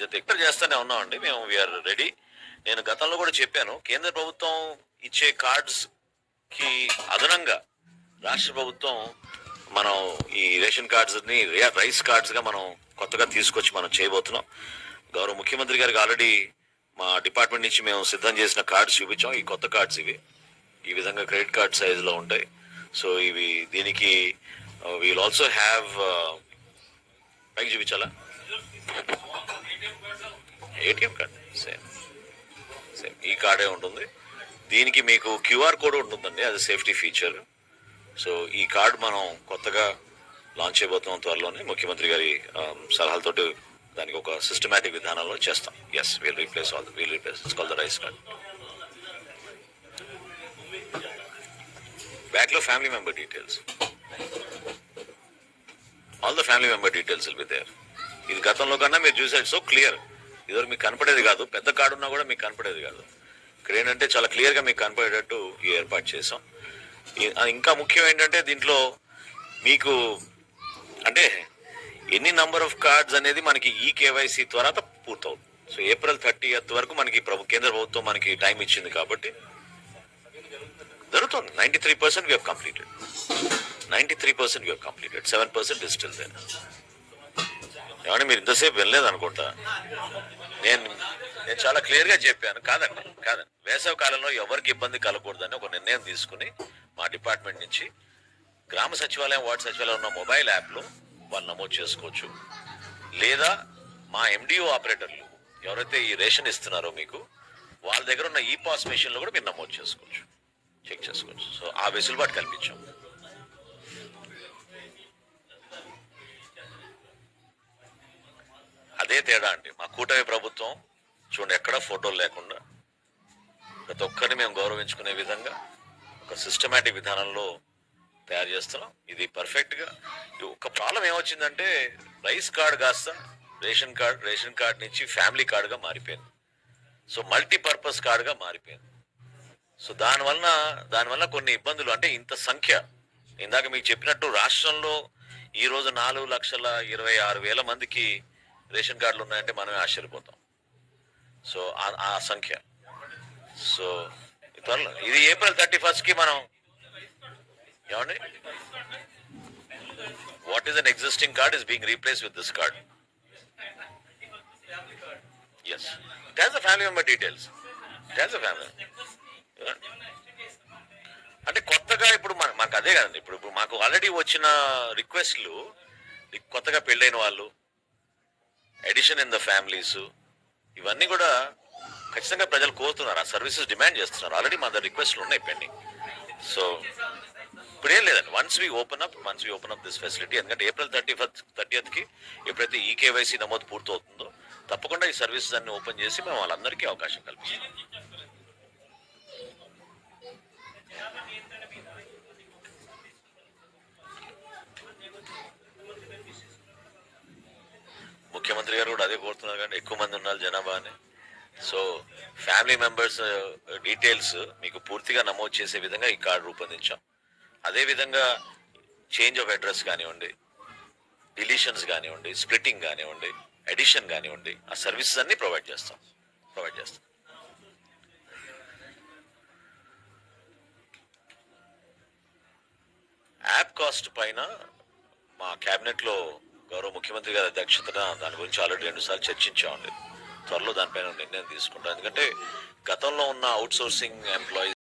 బాధ్యత ఇక్కడ చేస్తూనే ఉన్నామండి. మేము వీఆర్ రెడీ నేను గతంలో కూడా చెప్పాను కేంద్ర ప్రభుత్వం ఇచ్చే కార్డ్స్కి అదనంగా రాష్ట్ర ప్రభుత్వం మనం ఈ రేషన్ కార్డ్స్ని రైస్ కార్డ్స్గా మనం కొత్తగా తీసుకొచ్చి మనం చేయబోతున్నాం. గౌరవ ముఖ్యమంత్రి గారికి ఆల్రెడీ మా డిపార్ట్మెంట్ నుంచి మేము సిద్ధం చేసిన కార్డ్స్ చూపించాం. ఈ కొత్త కార్డ్స్ ఇవి. ఈ విధంగా క్రెడిట్ కార్డ్ సైజ్లో ఉంటాయి. సో ఇవి దీనికి వీల్ ఆల్సో హ్యావ్ పైకి చూపించాలా? ATM card. సేమ్. సేమ్. ఈ కార్డే ఉంటుంది. దీనికి మీకు క్యూఆర్ కోడ్ ఉంటుందండి. అది సేఫ్టీ ఫీచర్. సో ఈ కార్డ్ మనం కొత్తగా లాంచ్ చేయబోతున్నాం త్వరలోనే. ముఖ్యమంత్రి గారి సలహాలతోటి దానికి ఒక సిస్టమేటిక్ విధానంలో చేస్తాం. As we'll replace all we'll replace call the rice card బ్యాక్లో family member details all the family member details will be there ఇది గతంలో కన్నా మీరు చూసారు సో క్లియర్ ఇదివరకు మీకు కనపడేది కాదు. పెద్ద కార్డు ఉన్నా కూడా మీకు కనపడేది కాదు. క్రేన్ అంటే చాలా క్లియర్గా మీకు కనపడేటట్టు ఈ ఏర్పాటు చేసాం ఇంకా ముఖ్యం ఏంటంటే దీంట్లో మీకు అంటే ఎన్ని నంబర్ ఆఫ్ కార్డ్స్ అనేది మనకి ఈ కేవైసీ ద్వారా పూర్తవుతుంది. సో ఏప్రిల్ థర్టీ వరకు మనకి ప్రభు కేంద్ర ప్రభుత్వం మనకి టైం ఇచ్చింది కాబట్టి జరుగుతుంది. Ninety three percent we completed ninety three percent we completed seven percent digital Dena ఏమంటే మీరు ఇంతసేపు వెళ్ళలేదు అనుకుంటా? నేను చాలా క్లియర్గా చెప్పాను. కాదండి కాదండి. వేసవ కాలంలో ఎవరికి ఇబ్బంది కలగకూడదని ఒక నిర్ణయం తీసుకుని మా డిపార్ట్మెంట్ నుంచి గ్రామ సచివాలయం వార్డు సచివాలయం ఉన్న మొబైల్ యాప్లో వాళ్ళు నమోదు చేసుకోవచ్చు. లేదా మా ఎండిఓ ఆపరేటర్లు ఎవరైతే ఈ రేషన్ ఇస్తున్నారో మీకు వాళ్ళ దగ్గర ఉన్న ఈ పాస్ మెషిన్లో కూడా మీరు నమోదు చేసుకోవచ్చు. చెక్ చేసుకోవచ్చు. సో ఆ వెసులుబాటు కల్పించాం. అదే తేడా అండి. మా కూటమి ప్రభుత్వం చూడండి ఎక్కడ ఫోటోలు లేకుండా ప్రతి ఒక్కరిని మేము గౌరవించుకునే విధంగా ఒక సిస్టమేటిక్ విధానంలో తయారు చేస్తున్నాం. ఇది పర్ఫెక్ట్గా ఒక ప్రాబ్లం ఏమొచ్చిందంటే రైస్ కార్డ్ కాస్త రేషన్ కార్డ్ రేషన్ కార్డ్ నుంచి ఫ్యామిలీ కార్డుగా మారిపోయింది. సో మల్టీపర్పస్ కార్డుగా మారిపోయింది. సో దానివల్ల దానివల్ల కొన్ని ఇబ్బందులు అంటే ఇంత సంఖ్య. ఇందాక మీకు చెప్పినట్టు రాష్ట్రంలో ఈరోజు నాలుగు లక్షల ఇరవై ఆరు వేల మందికి రేషన్ కార్డులు ఉన్నాయంటే మనమే ఆశ్చర్యపోతాం. సో ఆ- సంఖ్య. సో త్వరలో. ఇది ఏప్రిల్ థర్టీ ఫస్ట్కి మనం ఏమండి? What is an existing card is being replace with this card as it a family member details it a family అంటే కొత్తగా ఇప్పుడు మన మాకు అదే కదండి. ఇప్పుడు ఇప్పుడు మాకు ఆల్రెడీ వచ్చిన రిక్వెస్ట్లు కొత్తగా పెళ్ళైన వాళ్ళు ఎడిషన్ ఇన్ ద ఫ్యామిలీస్ ఇవన్నీ కూడా ఖచ్చితంగా ప్రజలు కోరుతున్నారు. ఆ సర్వీసెస్ డిమాండ్ చేస్తున్నారు. ఆల్రెడీ మా దగ్గర రిక్వెస్ట్లు ఉన్నాయి పెండింగ్ సో ఇప్పుడు ఏం లేదండి. Once we open up once we open up this facility ఎందుకంటే ఏప్రిల్ థర్టీ ఫస్ట్ థర్టీయత్కి ఎప్పుడైతే ఈ కేవైసీ నమోదు పూర్తవుతుందో తప్పకుండా ఈ సర్వీసెస్ అన్ని ఓపెన్ చేసి మేము వాళ్ళందరికీ అవకాశం కల్పిస్తాం. ముఖ్యమంత్రి గారు కూడా అదే కోరుతున్నారు కానీ ఎక్కువ మంది ఉన్నారు జనాభా అని. సో ఫ్యామిలీ మెంబర్స్ డీటెయిల్స్ మీకు పూర్తిగా నమోదు చేసే విధంగా ఈ కార్డు రూపొందించాం. అదే విధంగా చేంజ్ ఆఫ్ అడ్రస్ కానివ్వండి డిలీషన్స్ కానివ్వండి స్ప్లిట్టింగ్ కానివ్వండి ఎడిషన్ కానివ్వండి ఆ సర్వీసెస్ అన్ని ప్రొవైడ్ చేస్తాం. ప్రొవైడ్ చేస్తాం. యాప్ కాస్ట్ పైన మా క్యాబినెట్లో గౌరవ ముఖ్యమంత్రి గారి అధ్యక్షతన దాని గురించి ఆల్రెడీ రెండు సార్లు చర్చించామండి. త్వరలో దానిపైన నిర్ణయం తీసుకుంటాం. ఎందుకంటే గతంలో ఉన్న అవుట్ సోర్సింగ్ ఎంప్లాయీస్